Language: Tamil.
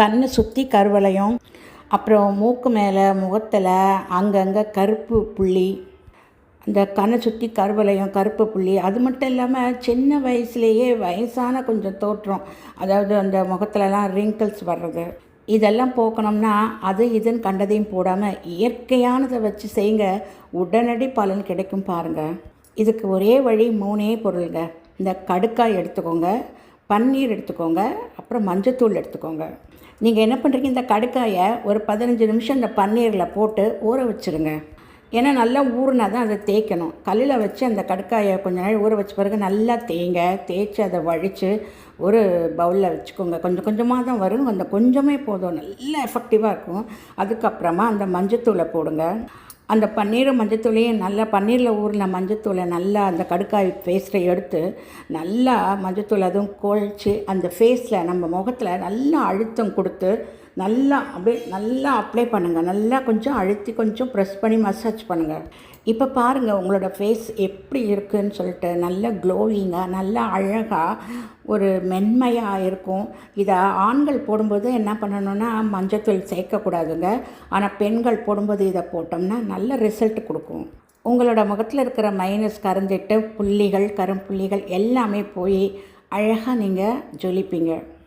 கண்ணை சுற்றி கருவளையம் அப்புறம் மூக்கு மேலே முகத்தில் அங்கங்கே கருப்பு புள்ளி. அந்த கண்ணை சுற்றி கருவளையம் கருப்பு புள்ளி அது மட்டும் இல்லாமல் சின்ன வயசுலேயே வயசான கொஞ்சம் தோற்றம். அதாவது அந்த முகத்துலலாம் ரிங்கிள்ஸ் வர்றது. இதெல்லாம் போக்கணும்னா அது இதுன்னு கண்டதையும் போடாமல் இயற்கையானதை வச்சு செய்யுங்க. உடனடி பலன் கிடைக்கும் பாருங்கள் இதுக்கு ஒரே வழி மூணே பொருளுங்க. இந்த கடுக்காய் எடுத்துக்கோங்க பன்னீர் எடுத்துக்கோங்க அப்புறம் மஞ்சத்தூள் எடுத்துக்கோங்க. நீங்கள் என்ன பண்ணுறீங்க இந்த கடுக்காயை ஒரு பதினஞ்சு நிமிஷம் இந்த பன்னீரில் போட்டு ஊற வச்சுருங்க. ஏன்னா நல்லா ஊறினா தான் அதை தேய்க்கணும். கல்லில் வச்சு அந்த கடுக்காயை கொஞ்ச நாள் ஊற வச்ச பிறகு நல்லா தேய்ங்க. தேய்ச்சி அதை வழித்து ஒரு பவுலில் வச்சுக்கோங்க. கொஞ்சம் கொஞ்சமாக தான் வரும். அந்த கொஞ்சமே போதும். நல்லா எஃபெக்டிவாக இருக்கும். அதுக்கப்புறமா அந்த மஞ்சத்தூளை போடுங்க. அந்த பன்னீரும் மஞ்சத்தூளையும் நல்லா பன்னீரில் ஊறின மஞ்சத்தூளை நல்லா அந்த கடுக்காய் பேஸ்ட்டை எடுத்து நல்லா மஞ்சத்தூள் அதுவும் குழச்சி அந்த ஃபேஸில் நம்ம முகத்தில் நல்லா அழுத்தம் கொடுத்து நல்லா அப்படியே நல்லா அப்ளை பண்ணுங்கள் நல்லா கொஞ்சம் அழுத்தி கொஞ்சம் ப்ரெஸ் பண்ணி மசாஜ் பண்ணுங்கள் இப்போ பாருங்கள் உங்களோட ஃபேஸ் எப்படி இருக்குதுன்னு சொல்லிட்டு நல்ல க்ளோவிங்காக நல்லா அழகாக ஒரு மென்மையாக இருக்கும். இதை ஆண்கள் போடும்போது என்ன பண்ணணும்னா மஞ்சத்தூள் சேர்க்கக்கூடாதுங்க. ஆனால் பெண்கள் போடும்போது இதை போட்டோம்னா நல்ல ரிசல்ட் கொடுக்கும். உங்களோட முகத்தில் இருக்கிற மைனஸ் கரைஞ்சிட்டு புள்ளிகள் கரும்புள்ளிகள் எல்லாமே போய் அழகாக நீங்கள் ஜொலிப்பீங்க.